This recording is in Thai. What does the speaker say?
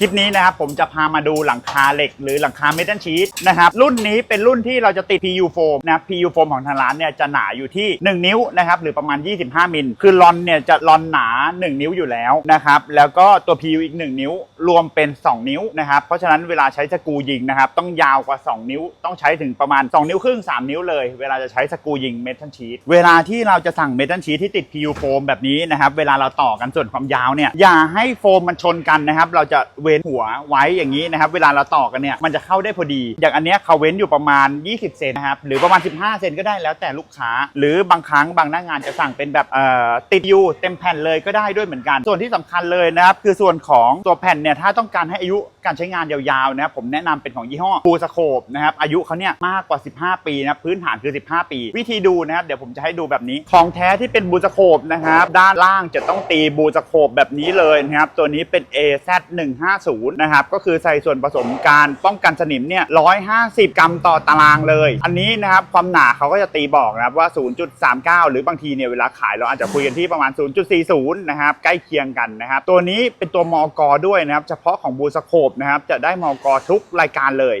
คลิปนี้นะครับผมจะพามาดูหลังคาเหล็กหรือหลังคาเมทัลชีตนะครับรุ่นนี้เป็นรุ่นที่เราจะติด PU โฟมนะ PU โฟมของทางร้านเนี่ยจะหนาอยู่ที่ 1 นิ้วนะครับหรือประมาณ 25 มิล คือลอนเนี่ยจะลอนหนา 1 นิ้วอยู่แล้วนะครับ แล้วก็ตัว PU อีก 1 นิ้วรวมเป็น 2 นิ้วนะครับ เพราะฉะนั้นเวลาใช้สกูยิงนะครับ ต้องยาวกว่า 2 นิ้ว ต้องใช้ถึงประมาณ 2 นิ้วครึ่ง 3 นิ้วเลย เวลาจะใช้สกูยิงเมทัลชีตเวลาที่เราจะสั่งเมทัลชีตที่ติด PU โฟมแบบนี้นะครับ เวลาเราต่อกันส่วนความยาวเนี่ย อย่าให้โฟมมันชนกันนะครับ เราจะเว้นหัวไว้อย่างนี้นะครับ เวลาเราต่อกันเนี่ย มันจะเข้าได้พอดี อย่างอันเนี้ยเขาเว้นอยู่ประมาณ 20 เซนนะครับ หรือประมาณ 15 เซนก็ได้แล้วแต่ลูกค้า หรือ บางครั้งบางหน้างานจะสั่งเป็นแบบเอ่อติดยูเต็มแผ่นเลยก็ได้ด้วยเหมือนกัน ส่วนที่สำคัญเลยนะครับคือส่วนของตัวแผ่นเนี่ยถ้าต้องการให้อายุการใช้งานยาวๆนะครับผมแนะนำเป็นของยี่ห้อบูสโคปนะครับอายุเขาเนี่ยมากกว่า 15 ปีนะพื้นฐานคือ 15 ปี วิธีดูนะครับเดี๋ยวผมจะให้ดูแบบนี้ของแท้ที่เป็นบูสโคปนะครับด้านล่างจะต้องตีบูสโคปแบบนี้เลยนะครับตัวนี้เป็น AZ 150 นะครับก็คือใส่ส่วนผสมการป้องกันสนิมเนี่ย150 กรัมต่อตารางเลย อันนี้นะครับความหนาเขาก็จะตีบอกนะครับว่า 0.39 หรือบางทีเนี่ยเวลาขายเราอาจจะคุยกันที่ประมาณ 0.40นะครับใกล้เคียงกันนะครับตัวนี้เป็นตัวมอกอด้วยนะครับเฉพาะของบูสโคปนะครับจะได้มอกอทุกรายการเลย